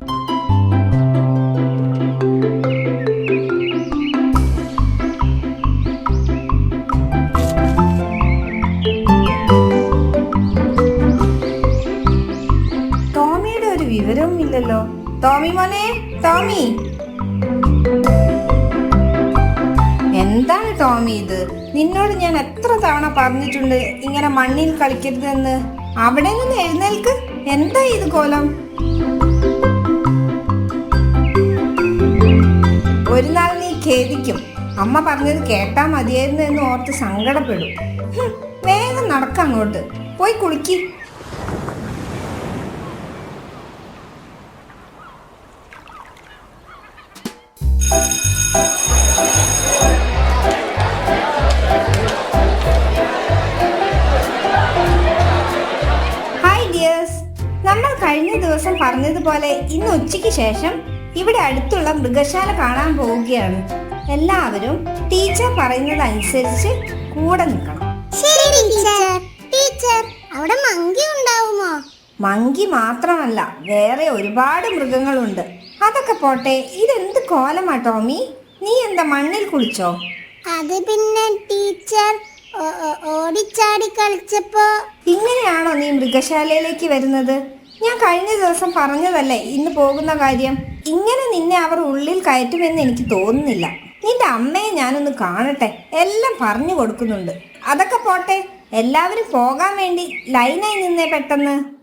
ടോമിയുടെ ഒരു വിവരവും ഇല്ലല്ലോ. ടോമി മോനെ ടോമി. എന്താണ് ടോമി ഇത്? നിന്നോട് ഞാൻ എത്ര തവണ പറഞ്ഞിട്ടുണ്ട് ഇങ്ങനെ മണ്ണിൽ കളിക്കരുതെന്ന്. അവിടെ നിന്ന് എഴുന്നേൽക്ക്. എന്താ ഇത് കോലം? ഒരു നാൾ നീ ഖേദിക്കും. അമ്മ പറഞ്ഞത് കേട്ടാ മതിയായിരുന്നു എന്ന് ഓർത്ത് സങ്കടപ്പെടും. വേഗം നടക്ക അങ്ങോട്ട്. പോയി കുളിക്ക്. ഹായ് ഡിയേഴ്സ് നമ്മൾ കഴിഞ്ഞ ദിവസം പറഞ്ഞതുപോലെ ഇന്ന് ഉച്ചയ്ക്ക് ശേഷം ഇവിടെ അടുത്തുള്ള മൃഗശാല കാണാൻ പോവുകയാണ്. എല്ലാവരും ടീച്ചർ പറയുന്നത് അനുസരിച്ച് കൂടെ നിൽക്കണം. ശരി ടീച്ചർ. ടീച്ചർ അവിടെ മങ്കി ഉണ്ടാവുമോ? മങ്കി മാത്രമല്ല വേറെ ഒരുപാട് മൃഗങ്ങളുണ്ട്. അതൊക്കെ പോട്ടെ ഇതെന്ത് കോലമാ ടോമി? നീ എന്താ മണ്ണിൽ കുളിച്ചോ? അത് പിന്നെ ടീച്ചർ ഓടിച്ചാടി കളിച്ചപ്പോ. ഇങ്ങനെയാണോ നീ മൃഗശാലയിലേക്ക് വരുന്നത്? ഞാൻ കഴിഞ്ഞ ദിവസം പറഞ്ഞതല്ലേ ഇന്ന് പോകുന്ന കാര്യം? ഇങ്ങനെ നിന്നെ അവർ ഉള്ളിൽ കയറ്റുമെന്ന് എനിക്ക് തോന്നുന്നില്ല. നിന്റെ അമ്മയെ ഞാനൊന്ന് കാണട്ടെ. എല്ലാം പറഞ്ഞു കൊടുക്കുന്നുണ്ട്. അതൊക്കെ പോട്ടെ. എല്ലാവരും പോകാൻ വേണ്ടി ലൈനായി നിന്നേ പെട്ടെന്ന്.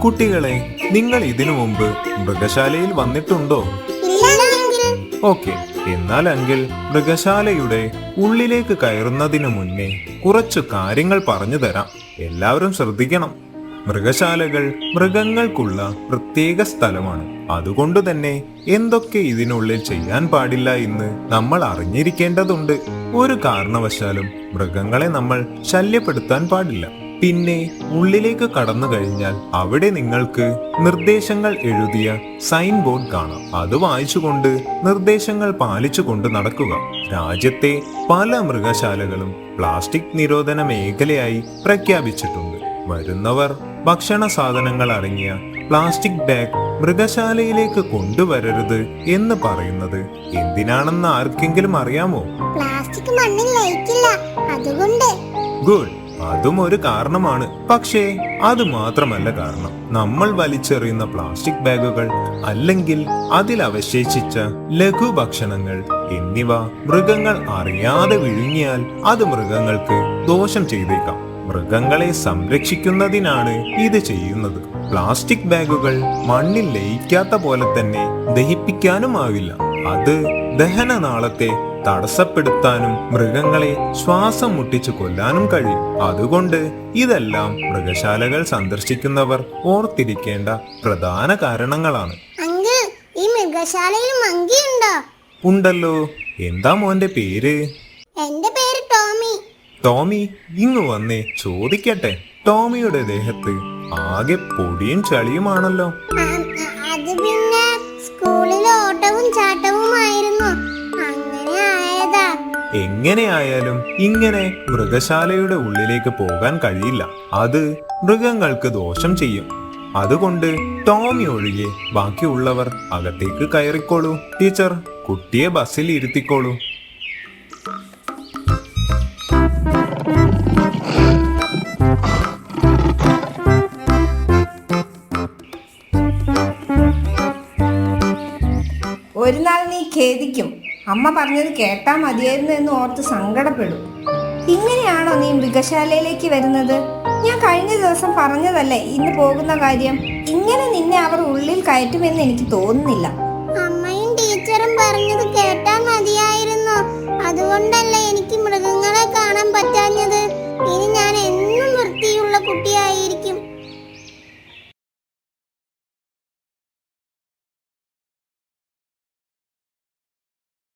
കുട്ടികളെ നിങ്ങൾ ഇതിനു മുമ്പ് മൃഗശാലയിൽ വന്നിട്ടുണ്ടോ? ഇല്ലെങ്കിൽ ഓക്കെ. എന്നാൽ എങ്കിൽ മൃഗശാലയുടെ ഉള്ളിലേക്ക് കയറുന്നതിനു മുന്നേ കുറച്ചു കാര്യങ്ങൾ പറഞ്ഞു തരാം. എല്ലാവരും ശ്രദ്ധിക്കണം. മൃഗശാലകൾ മൃഗങ്ങൾക്കുള്ള പ്രത്യേക സ്ഥലമാണ്. അതുകൊണ്ട് തന്നെ എന്തൊക്കെ ഇതിനുള്ളിൽ ചെയ്യാൻ പാടില്ല എന്ന് നമ്മൾ അറിഞ്ഞിരിക്കേണ്ടതുണ്ട്. ഒരു കാരണവശാലും മൃഗങ്ങളെ നമ്മൾ ശല്യപ്പെടുത്താൻ പാടില്ല. പിന്നെ ഉള്ളിലേക്ക് കടന്നു കഴിഞ്ഞാൽ അവിടെ നിങ്ങൾക്ക് നിർദ്ദേശങ്ങൾ എഴുതിയ സൈൻ ബോർഡ് കാണാം. അത് വായിച്ചുകൊണ്ട് നിർദ്ദേശങ്ങൾ പാലിച്ചുകൊണ്ട് നടക്കുക. രാജ്യത്തെ പല മൃഗശാലകളും പ്ലാസ്റ്റിക് നിരോധന മേഖലയായി പ്രഖ്യാപിച്ചിട്ടുണ്ട്. വരുന്നവർ ഭക്ഷണ സാധനങ്ങൾ അടങ്ങിയ പ്ലാസ്റ്റിക് ബാഗ് മൃഗശാലയിലേക്ക് കൊണ്ടുവരരുത് എന്ന് പറയുന്നത് എന്തിനാണെന്ന് ആർക്കെങ്കിലും അറിയാമോ? പ്ലാസ്റ്റിക് മണ്ണിൽ ലയിക്കില്ല. അതുകൊണ്ട്. ഗുഡ്. അതും ഒരു കാരണമാണ്. പക്ഷേ അത് മാത്രമല്ല കാരണം. നമ്മൾ വലിച്ചെറിയുന്ന പ്ലാസ്റ്റിക് ബാഗുകൾ അല്ലെങ്കിൽ അതിൽ അവശേഷിച്ച ലഘുഭക്ഷണങ്ങൾ എന്നിവ മൃഗങ്ങൾ അറിയാതെ വിഴുങ്ങിയാൽ അത് മൃഗങ്ങൾക്ക് ദോഷം ചെയ്തേക്കാം. മൃഗങ്ങളെ സംരക്ഷിക്കുന്നതിനാണ് ഇത് ചെയ്യുന്നത്. പ്ലാസ്റ്റിക് ബാഗുകൾ മണ്ണിൽ ലയിക്കാത്ത പോലെ തന്നെ ദഹിപ്പിക്കാനുമാവില്ല. അത് ദഹനനാളത്തെ തടസ്സപ്പെടുത്താനും മൃഗങ്ങളെ ശ്വാസം മുട്ടിച്ചു കൊല്ലാനും കഴിയും. അതുകൊണ്ട് ഇതെല്ലാം മൃഗശാലകൾ സന്ദർശിക്കുന്നവർ ഓർത്തിരിക്കേണ്ട പ്രധാന കാരണങ്ങളാണ്. ഈ മൃഗശാലയിൽ ഉണ്ടല്ലോ. എന്താ മോന്റെ പേര്? ടോമി ഇങ്ങ് വന്നേ ചോദിക്കട്ടെ. ടോമിയുടെ ദേഹത്ത് ആകെ പൊടിയും ചളിയുമാണല്ലോ. അത് പിന്നെ സ്കൂളിൽ ഓട്ടവും ചാട്ടവുമായിരുന്നു. അങ്ങനെ ആയതാ. എങ്ങനെയായാലും ഇങ്ങനെ മൃഗശാലയുടെ ഉള്ളിലേക്ക് പോകാൻ കഴിയില്ല. അത് മൃഗങ്ങൾക്ക് ദോഷം ചെയ്യും. അതുകൊണ്ട് ടോമി ഒഴികെ ബാക്കിയുള്ളവർ അകത്തേക്ക് കയറിക്കോളൂ. ടീച്ചർ കുട്ടിയെ ബസ്സിൽ ഇരുത്തിക്കോളൂ. ഒരു നാൾ നീ ഖേദിക്കും. അമ്മ പറഞ്ഞത് കേട്ടാ മതിയായിരുന്നു എന്ന് ഓർത്ത് സങ്കടപ്പെടും. ഇങ്ങനെയാണോ നീ മൃഗശാലയിലേക്ക് വരുന്നത്? ഞാൻ കഴിഞ്ഞ ദിവസം പറഞ്ഞതല്ലേ ഇന്ന് പോകുന്ന കാര്യം? ഇങ്ങനെ നിന്നെ അവർ ഉള്ളിൽ കയറ്റുമെന്ന് എനിക്ക് തോന്നുന്നില്ല. അമ്മയും ടീച്ചറും പറഞ്ഞത് കേട്ടാ മതിയായിരുന്നു. അതുകൊണ്ടല്ലേ